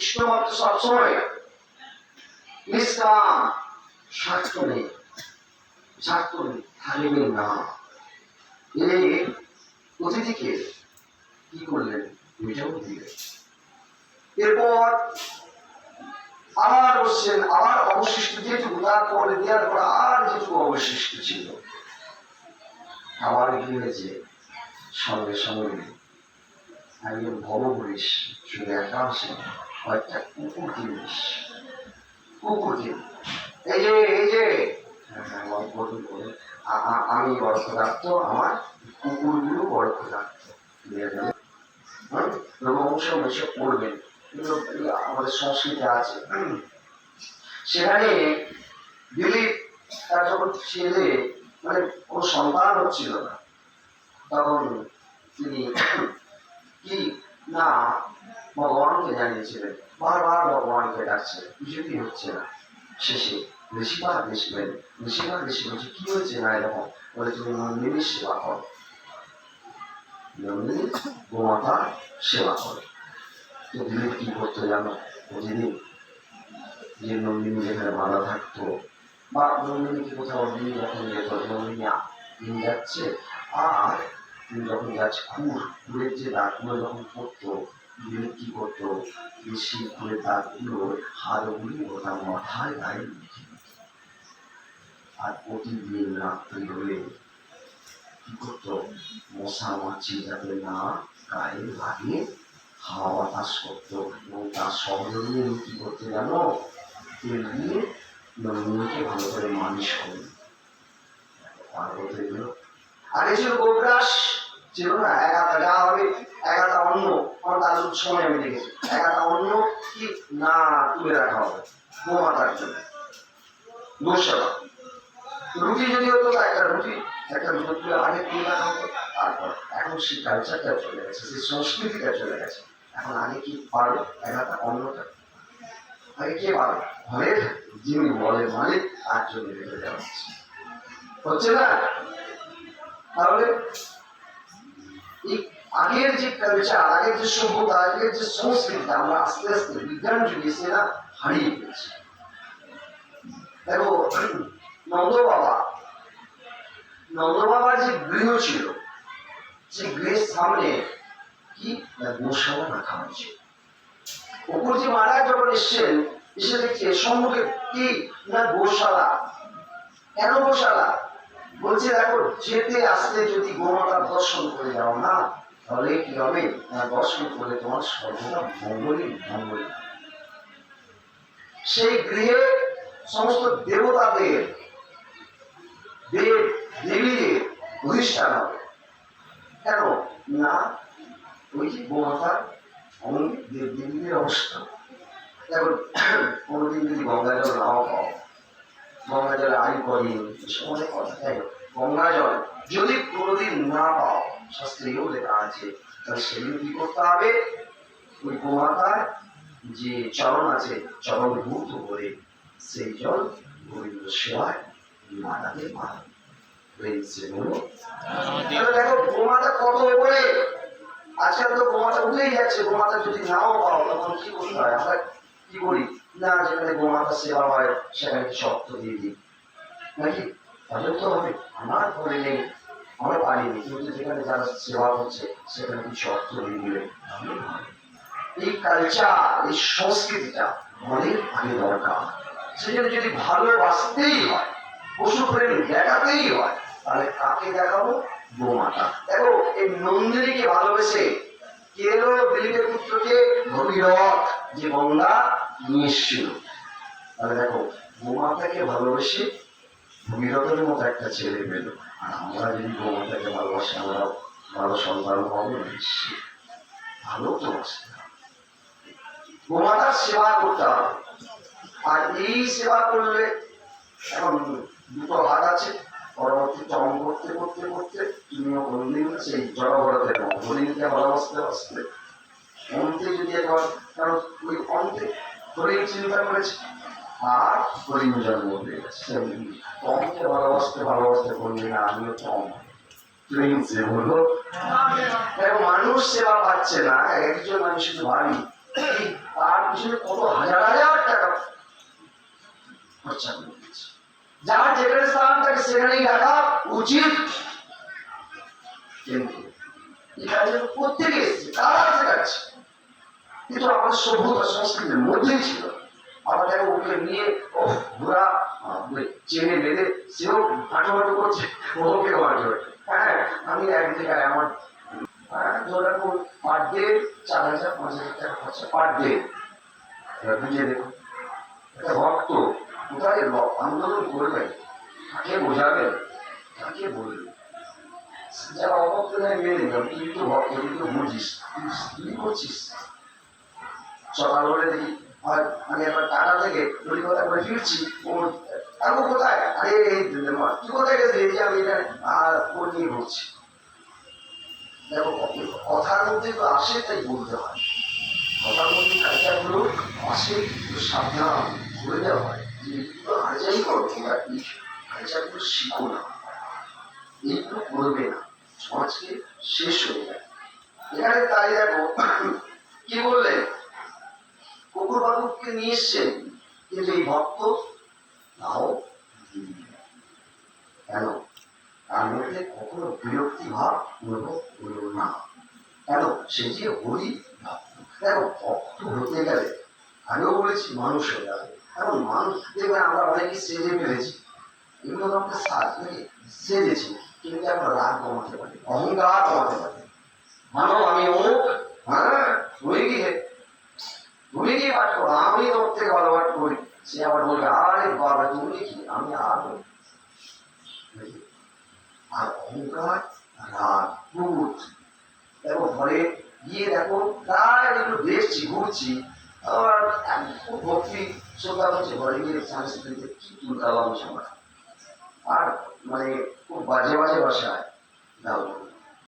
কৃষ্ণ ভক্ত সবসময় নিষ্কাম, স্বার্থ নেই স্বার্থ নেই থাকবে না। এই অতিথিকে কি করলেন? ওইটাও দিলেন। এরপর আবার বসছেন, আবার অবশিষ্ট যেটুকু তারপরে দেওয়ার পর আর যেটুকু অবশিষ্ট ছিল, আবার কি হয়েছে সঙ্গে সঙ্গে একজন বড় শুধু একা আসে কয়েকটা কুকুর জিনিস। কুকুর জিনিস। এই যে এই যে। হ্যাঁ, হ্যাঁ, আমি ক্ষুধার্ত আমার কুকুরগুলো গেলে অংশ এসে পড়বেন আমাদের সংস্কৃতি আছে সেখানে দিলীপ তার যখন ছেলে মানে কোনো সন্তান হচ্ছিল না তখন তিনি কি না ভগবানকে জানিয়েছিলেন, বারবার ভগবানকে ডাকছে কিছুতেই হচ্ছে না। শেষে ঋষিবার দেখবেন ঋষিবার ঋষি বলছে, কি হয়েছে না এরকম? বলে, তুমি নন্দিনীর সেবা করো। নন্দিনী গোমাতার সেবা করে। তো দিলীপ কি করতো জানো? প্রতিদিন যে নন্দিনী যেখানে বাঁধা থাকতো, বা নন্দিনীকে কোথাও নিয়ে যখন যেত নন্দিনী নিয়ে যাচ্ছে, আর তুমি যখন যাচ্ছে খুর খুরের যে দাঁতগুলো যখন পড়তো দিলীপ কি করতো? দাগগুলো হাড়গুলি ওটা মাথায় গায়ে লিখে আর প্রতিদিন রাত্রি হলে কি করতো? মশা মাছি যাতে না গায়ে লাগে, হাওয়া বাতাস করতো। এবং তার নিয়ে কি করতে জানো? তেল দিয়ে নন্দিনীকে ভালো করে মালিশ করে পার্বতী এগুলো আগে ছিল গোগ্রাস ছিল না এক হাতা যা হবে এক হাতা অন্য, আমার দাদুর সময় আমি দেখেছি। এক হাতা অন্য কি? না, তুলে রাখা হবে, গোমাতার জন্য। গোসেবা। রুটি যদি হতো একটা রুটি একটা রুটি আগে তুলে রাখা হতো, তারপর এখন সেই কালচারটা চলে গেছে, সেই সংস্কৃতিটা চলে গেছে। এখন আগে কি পারবে? এক হাতা অন্যটা। আগে কে পারবে? ঘরের যিনি বলের মালিক, তার জন্য রেখে দেওয়া হচ্ছে না? তাহলে আগের যে কালচার, আগের যে সভ্যতা, আগের যে সংস্কৃতি আমরা আস্তে আস্তে বিজ্ঞান যুগে না হারিয়ে দেখো নন্দ বাবা নন্দ বাবার যে গৃহ ছিল সেই গৃহের সামনে কি? না গোসালা রাখা হয়েছে। অপুরজি মহারাজ যখন এসছেন, এসে দেখছে সম্মুখে কি? না গোশালা। কেন গোশালা? বলছে, দেখো যেতে আসতে যদি গোমাতার দর্শন করে যাও না? তাহলে কি হবে? না, দর্শন করে তোমার সর্বদা মঙ্গলই মঙ্গল সেই গৃহে সমস্ত দেবতাদের, দেব, দেবীদের প্রতিষ্ঠান হবে। কেন? না, ওই যে গোমাতার অঙ্গে দেব দেবীদের অবস্থান দেখো, কোনোদিন যদি গঙ্গা জল নাও পাও গঙ্গা জলে আই করি অনেক কথা তাই গঙ্গা জল। যদি কোনোদিন না পাও শাস্ত্রেও লেখা আছে তাহলে সেগুলো কি করতে হবে? ওই গোমাতার যে চরণ আছে চরণ ভূত করে সেই জল গোবিন্দ সেবায় মাতাকে মার। দেখো, গোমাতা কত উপরে? আজকাল তো গোমাতা উঠেই যাচ্ছে, গোমাতা যদি নাও পাও, তখন কি করতে হয়? আমরা কি করি না, যেখানে গোমাতা সেবা হয় সেখানে শক্ত দিয়ে দিই। নাকি? তাহলে তো হবে। আমার ঘরে নেই, আমরা পারিনি কিন্তু যেখানে যারা সেবা করছে, সেখানে কি শক্ত দিয়ে দিলে এই কালচার এই সংস্কৃতিটা আমাদের আগে দরকার। সেজন্য যদি ভালোবাসতেই হয় পশু প্রেম দেখাতেই হয়, তাহলে কাকে দেখাবো? গোমাতা দেখো, এই নন্দিনীকে ভালোবেসে এলো? দিলীপের পুত্রকে ভগীরথ। যে গঙ্গা নিয়ে এসেছিল তাহলে দেখো, গোমাতাকে ভালোবেসে ভগীরথের মতো একটা ছেলে পেল। আর আমরা যদি গোমাতাকে ভালোবাসি, আমরা ভালো সন্তান পাবো ভালো তো হবে। গোমাতার সেবা করতে আর এই সেবা করলে এখন দুটো হাত আছে। পরবর্তী চরম করতে করতে করতে তুমিও কোনদিন সেই জড়ভরতের হরিণকে ভালোবাসতে বাসতে অন্তে যদি একবার কারণ ওই অন্তে হরিণ চিন্তা করেছে আর হরিণ জন্ম হয়ে গেছে। ভালোবাসতে ভালোবাসতে কোনদিন আমিও কম। দেখো মানুষ সেবা পাচ্ছে না, একজন শুধু ভাবি তার পিছনে কত হাজার হাজার টাকা খরচা করে যার যেখানে স্থান তাকে সেখানেই রাখা উচিত। প্রত্যেকে এসছে কারা শেখাচ্ছে কিন্তু আমাদের সভ্যতা সংস্কৃতির মধ্যেই ছিল। দেখো ওকে নিয়ে ও ঘোরা চেনে বেঁধে সেও হাঁটো হাঁটো করছে ওকে হাঁটো হ্যাঁ আমি এক জায়গায় আমার হ্যাঁ, ধরে পার ডে চার হাজার পাঁচ হাজার পার ডে বুঝিয়ে দেখুন একটা ভক্ত কোথায় ল- আন্দোলন করবে কাকে বোঝাবেন কাকে বলবে যারা অভক্ত নেয় মেনে তুই তো ভক্ত তুই তো বুঝিস, তুই করছিস? সকাল হলে দেখি আমি একবার টাকা থেকে কলিকতা করে ফিরছি, ও কাকু কোথায়? আরে, এই তুই কোথায় গেছিস এই যে আমি এখানে, আর ওর নিয়ে ঘুরছি। দেখো, কথার মধ্যে তো আসে, তাই বলতে হয়। কথার মধ্যে কালচারগুলো আসে সাবধান করে দেওয়া হয়। তাও কেন কখনো বিরক্তি ভাব না কেন সে যে হরি ভক্ত দেখো ভক্ত হতে গেলে আগেও বলেছি মানুষ হয়ে যাবে এখন মানুষ দেখবে আমরা অনেকে সেজে ফেলেছি। তো আমরা সাজ নাকি সেজেছি, কিন্তু আমরা রাগ কমাতে পারি, অহংকার কমাতে পারি। মানো আমি অমুক হ্যাঁ তুমি কি তুমি কি পাঠ করো, আমি তোর থেকে ভালো পাঠ করি। সে আবার বলবে, আরে বাবা, তুমি কি? আমি আর। আর অহংকার, রাগ, ক্রোধ। দেখো, ঘরে গিয়ে দেখো, প্রায় একটু দেখছি, ঘুরছি, আবার ভক্তি శుభ్రమని వడిగిరి సంస్కృతి చుట్టూ కావాలని శుభ్రం আর మరి బాజే బాజే భాష దావులు